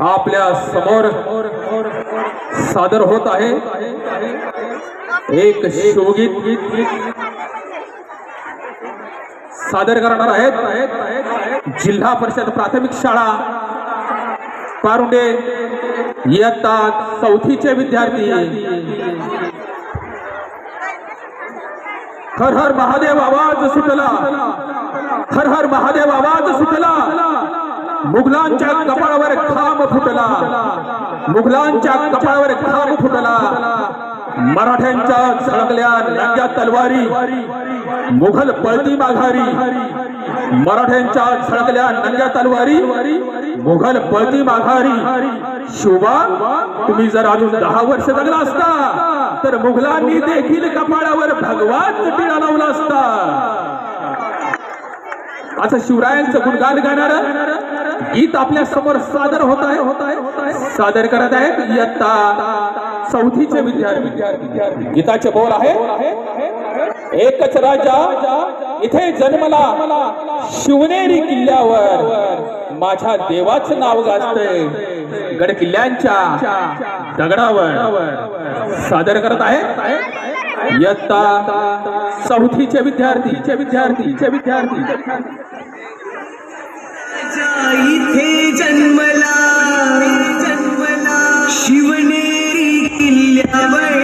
आपल्यासमोर सादर होत आहे एक शिवगीत सादर करणार आहेत जिल्हा परिषद प्राथमिक शाळा पारुंडे इयत्ता चौथीचे विद्यार्थी. हर हर महादेव आवाज सुटला. हर हर महादेव आवाज सुटला. मुघलांच्या कपाळावर खांब फुटला. मुघलांच्या कपाळावर खांब फुटला. मराठ्यांच्या झळकल्या नंग्या तलवारी. मुघल पळती माघारी. मराठ्यांच्या झळकल्या नंग्या तलवारी. मुघल पळती माघारी. शोभा तुम्ही जर अजून दहा वर्ष जगला असता तर मुघलांनी देखील कपाळावर भगवान टिळा लावला असता. असं शिवरायांचं गुणगान गाणार. गीत आपल्यासमोर सादर होत आहे. सादर करत आहेत इयत्ता चौथीचे विद्यार्थी. गीताचे बोल आहे एकच राजा इथे जन्मला. शिवनेरी किल्ल्यावर माझ्या देवाचं नाव गाजतंय. गड किल्ल्यांच्या दगडावर सादर करत आहे. इयत्ता चौथीचे विद्यार्थी विद्यार्थी विद्यार्थी. इथे जन्मला. जन्मला शिवनेरी किल्ल्यावर.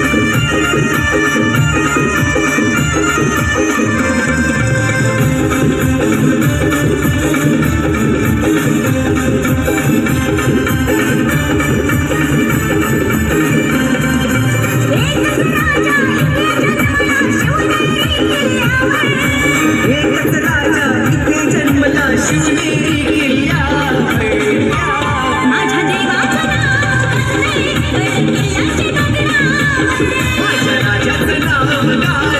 एकच tonight.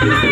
আমার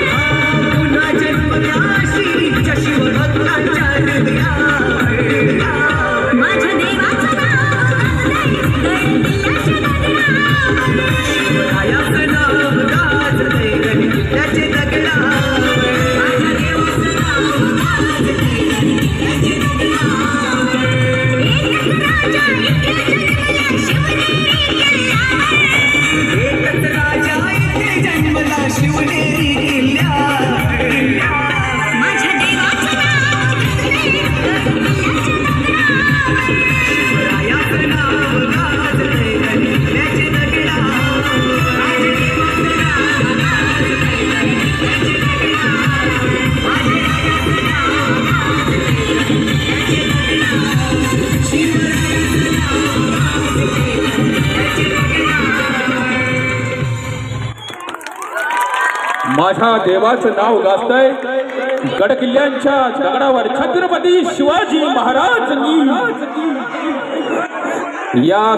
माझ्या देवाचं नाव गाजतय. गड किल्ल्यांच्या दगडावर छत्रपती शिवाजी महाराज या